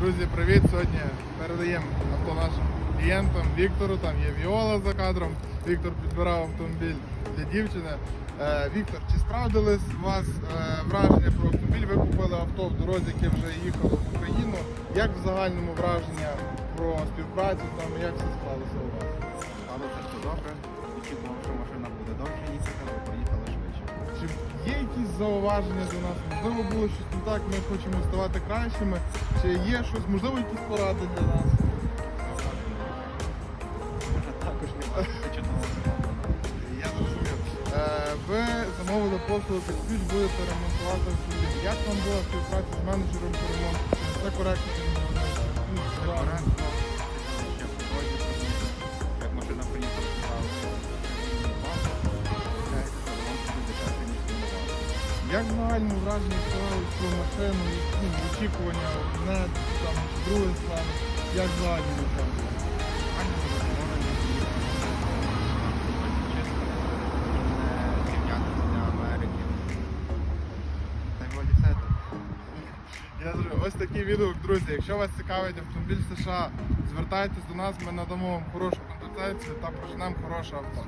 Друзі, привіт! Сьогодні передаємо авто нашим клієнтам Віктору. Там є Віола за кадром. Віктор підбирав автомобіль для дівчини. Е, Віктор, чи справдились у вас е, враження про автомобіль? Ви купили авто в дорозі, яке вже їхало в Україну. Як в загальному враження про співпрацю там як все склалося у вас? Це все добре. Очікував, що машина буде довше їздити, зауваження до нас? Можливо, було щось не так, ми хочемо ставати кращими. Чи є щось, можливо, якісь поради для нас? Також не. Я зрозумів. Е, ви замовили послуги, будете ремонтувати автомобіль. Як вам була співпраця з менеджером по ремонту? Це коректно? Як в враження про машину, ну, очікування, одне, там, друге стане? Як в загальному враження? Я зрозумів. Ось такий відгук, друзі. Якщо вас цікавить автомобіль США, звертайтесь до нас, ми надамо вам хорошу консультацію та проженемо хороше авто.